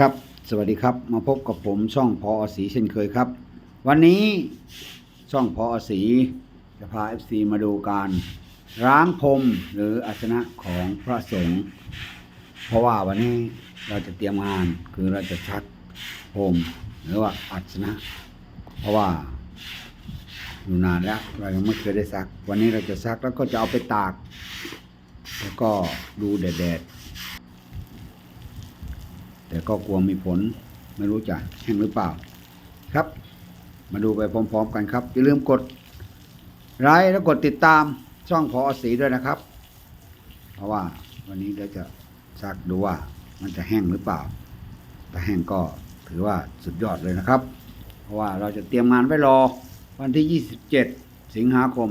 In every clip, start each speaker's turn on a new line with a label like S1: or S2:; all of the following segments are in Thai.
S1: ครับ สวัสดีครับ มาพบกับผมช่องพออสีเช่นเคยครับ วันนี้ช่องพออสีจะพา FC มาดูการล้างพรมหรืออาสนะของพระสงฆ์เพราะว่าวันนี้เราจะเตรียมงานคือเราจะชักพรมหรือว่าอาสนะ เพราะว่าอยู่นานแล้วเรายังไม่เคยได้ซัก วันนี้เราจะซักแล้วก็จะเอาไปตาก แล้วก็ดูแดด แต่ก็กลัวมีผลไม่รู้จะแห้งหรือเปล่า ครับ มาดูไปพร้อมๆกันครับ อย่าลืมกดไลค์และกดติดตามช่องพอสีด้วยนะครับ เพราะว่าวันนี้เราจะซักดูว่ามันจะแห้งหรือเปล่าถ้าแห้งก็ถือว่าสุดยอดเลยนะครับ เพราะว่าเราจะเตรียมงานไว้รอวันที่ 27 สิงหาคม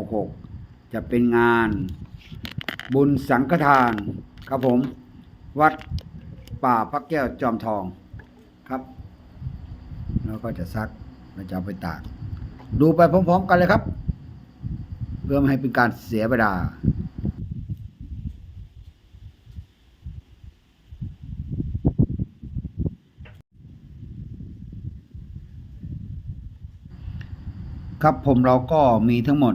S1: 2566 จะเป็นงานบุญสังฆทานครับผม วัด ป่าพระแก้วจอมทองครับแล้วก็จะซักแล้วจะเอาไปตาก ดูไปพร้อมๆกันเลยครับ เพื่อไม่ให้เป็นการเสียเวลาครับผมเราก็มีทั้งหมด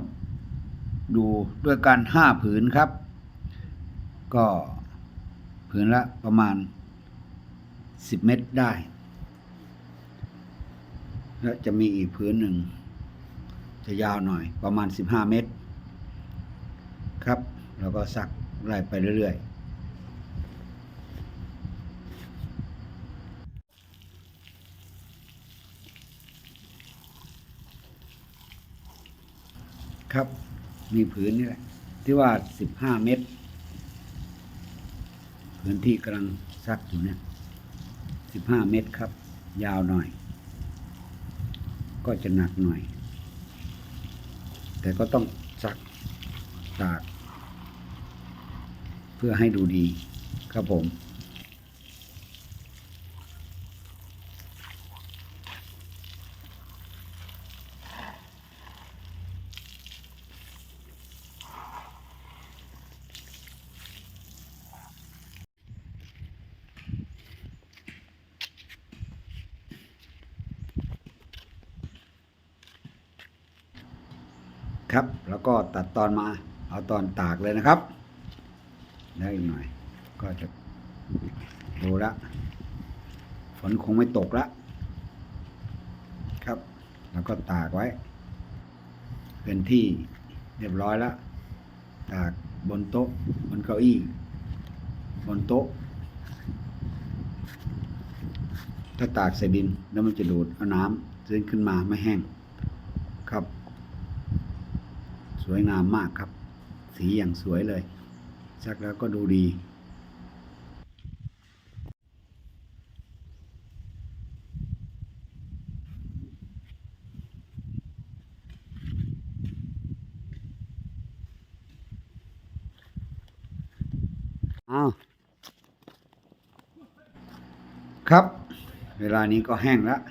S1: ดูด้วยกันห้าผืนครับ ก็ผืนละประมาณ สิบเมตรได้ และจะมีอีกผืนหนึ่ง จะยาวหน่อยประมาณสิบห้าเมตร ครับแล้วก็ซักไล่ไปเรื่อย ๆครับ มีผืนนี่แหละ ที่ว่าสิบห้าเมตร พื้นที่กำลังซักอยู่เนี่ย สิบห้าเมตรครับ ยาวหน่อย ก็จะหนักหน่อย แต่ก็ต้องซักตาก เพื่อให้ดูดีครับผม ครับ แล้วก็ตัดตอนมาเอาตอนตากเลยนะครับแล้วอีกหน่อย ก็จะดูละฝนคงไม่ตกละครับ แล้วก็ตากไว้ เป็นที่เรียบร้อยแล้วตากบนโต๊ะบนเก้าอี้ บนโต๊ะ ถ้าตากใส่ดินแล้วมันจะดูดเอาน้ำซึนขึ้นมาไม่แห้งครับ วยงามมากครับ สีอย่างสวยเลยซักแล้วก็ดูดีอาครับ เวลานี้ก็แห้งแล้ว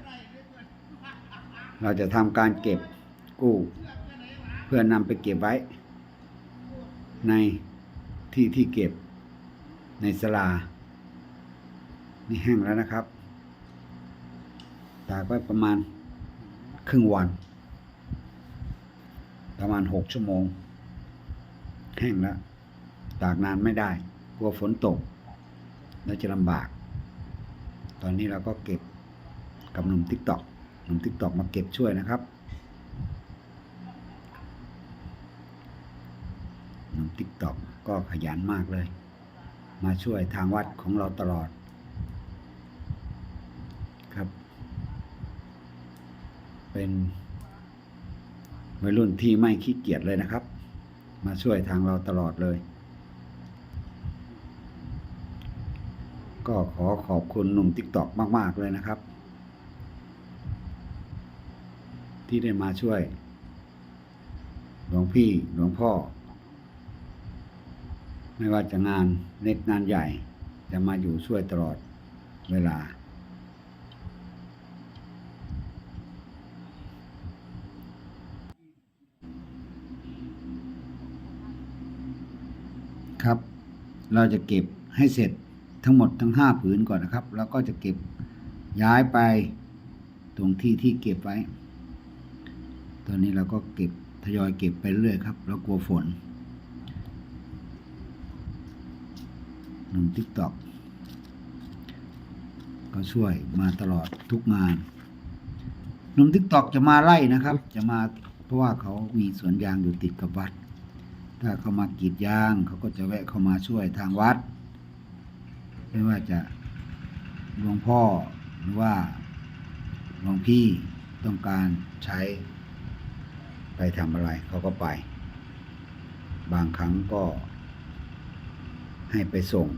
S1: เราจะทำการเก็บกู้ เพื่อนำไปเก็บไว้ ในที่ที่เก็บในสลา นี่แห้งแล้วนะครับ ตากไว้ประมาณครึ่งวัน ประมาณหกชั่วโมง แห้งแล้ว ตากนานไม่ได้ กลัวฝนตก แล้วจะลำบาก ตอนนี้เราก็เก็บกับหนุ่มติ๊กตอกหนุ่มติ๊กตอกมาเก็บช่วยนะครับ หนุ่ม ติ๊กต็อกก็ขยันมากเลย มาช่วยทางวัดของเราตลอด ครับ เป็นวัยรุ่นที่ไม่ขี้เกียจเลยนะครับ มาช่วยทางเราตลอดเลย ก็ขอขอบคุณหนุ่มติ๊กต็อกมาก ๆ เลยนะครับ ที่ได้มาช่วยหลวงพี่หลวงพ่อ ไม่ว่าจะงานเล็กงานใหญ่ จะมาอยู่ช่วยตลอดเวลา ครับ เราจะเก็บให้เสร็จทั้งหมดทั้งห้าผืนก่อนนะครับ แล้วก็จะเก็บย้ายไปตรงที่ที่เก็บไว้ ตอนนี้เราก็เก็บทยอยเก็บไปเรื่อยครับเรากลัวฝน หนุ่มทิกตอกก็ช่วยมาตลอดทุกงานหนุ่มทิกตอกจะมาไล่นะครับ จะมาเพราะว่าเขามีสวนยางอยู่ติดกับวัด ถ้าเขามากรีดยางเขาก็จะแวะเข้ามาช่วยทางวัด ไม่ว่าจะหลวงพ่อหรือว่าหลวงพี่ต้องการใช้ไปทำอะไรเขาก็ไป บางครั้งก็ ให้ไปส่ง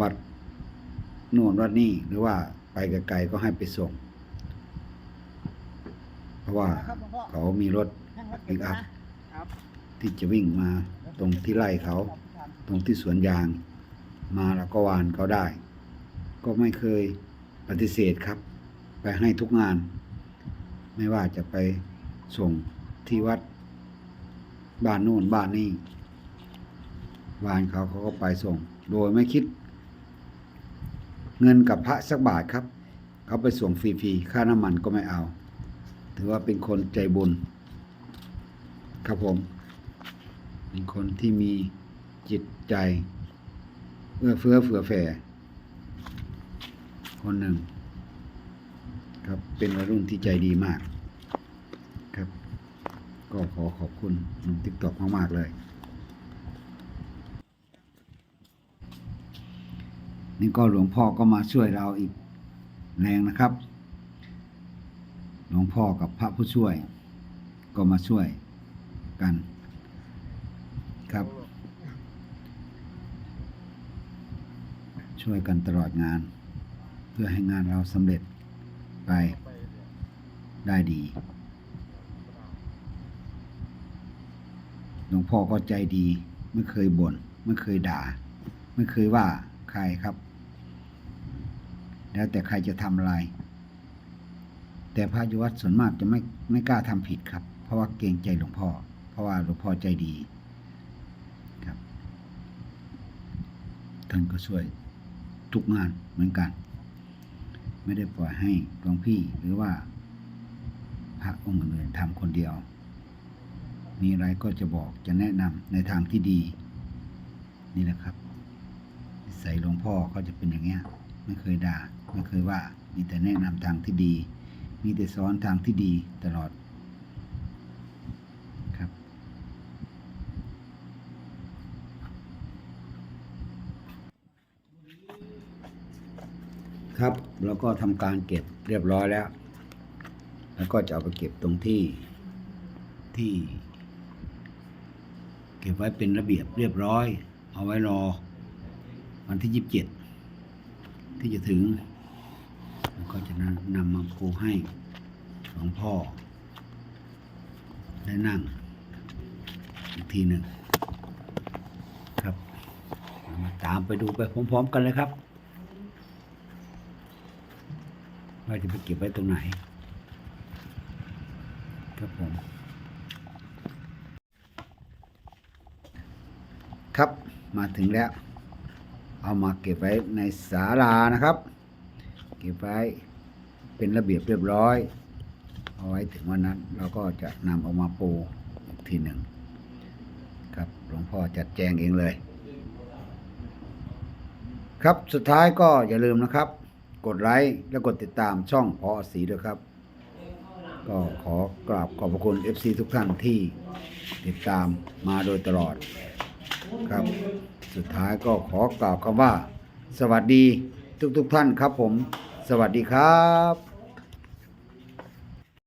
S1: วัดโน่นวัดนี่หรือว่าไปไกลๆก็ให้ไปส่ง เพราะว่า
S2: ครับหลวงพ่อ
S1: เขามีรถ
S2: นั่งรถ
S1: ปิกอัพ
S2: ครับ
S1: ที่จะวิ่งมาตรงที่ไร่เขา ตรงที่สวนยาง มาแล้วก็วานเขาได้ ก็ไม่เคยปฏิเสธครับ ไปให้ทุกงาน ไม่ว่าจะไปส่งที่วัดบ้านโน่นบ้านนี่ วานเขาเขาก็ไปส่ง โดยไม่คิด เงินกับพระสักบาทครับ เขาไปส่งฟรีๆค่าน้ำมันก็ไม่เอา ถือว่าเป็นคนใจบุญ ครับผม เป็นคนที่มีจิตใจเอื้อเฟื้อเผื่อแผ่คนหนึ่ง ครับเป็นวัยรุ่นที่ใจดีมาก ครับ ก็ขอขอบคุณหนุ่มติ๊กตอกมาก ๆ เลย นี่ก็หลวงพ่อก็มาช่วยเราอีกแรงนะครับ หลวงพ่อกับพระผู้ช่วย ก็มาช่วยกันครับ ช่วยกันตลอดงาน เพื่อให้งานเราสำเร็จไปได้ดี หลวงพ่อก็ใจดี ไม่เคยบน่น ไม่เคยด่า ไม่เคยว่าใครครับ แล้วแต่ใครจะทำอะไร แต่พระยุวัดส่วนมากจะไม่ไม่กล้าทำผิดครับ เพราะว่าเกรงใจหลวงพ่อ เพราะว่าหลวงพ่อใจดีครับ ท่านก็ช่วยทุกงานเหมือนกัน ไม่ได้ปล่อยให้หลวงพี่หรือว่า พระองค์อื่นๆทำคนเดียว มีอะไรก็จะบอกจะแนะนำในทางที่ดี นี่แหละครับนิสัยหลวงพ่อเขาจะเป็นอย่างเงี้ย ไม่เคยด่า ไม่เคยว่า มีแต่แนะนำทางที่ดี มีแต่สอนทางที่ดีตลอดครับ ครับแล้วก็ทำการเก็บเรียบร้อยแล้ว แล้วก็จะเอาไปเก็บตรงที่ที่ เก็บไว้เป็นระเบียบเรียบร้อย เอาไว้รอวันที่ยี่สิบเจ็ด ที่จะถึง แล้วก็จะนำมาปูให้หลวงพ่อ ได้นั่ง อีกทีหนึ่งครับมาตามไปดูไปพร้อมๆกันเลยครับว่าจะไปเก็บไว้ตรงไหน ครับผม ครับมาถึงแล้ว เอามาเก็บไว้ในศาลานะครับ เก็บไว้เป็นระเบียบเรียบร้อย เอาไว้ถึงวันนั้น เราก็จะนำเออกมาปูอีกทีหนึ่งครับหลวงพ่อจัดแจงเองเลย ครับสุดท้ายก็อย่าลืมนะครับ กดไลค์และกดติดตามช่องพอสีด้วยครับ ก็ขอกราบขอบพระคุณ FC ทุกท่านที่ติดตามมาโดยตลอด ครับ สุดท้ายก็ขอกล่าวคำว่า สวัสดีทุกๆทท่านครับผม สวัสดีครับ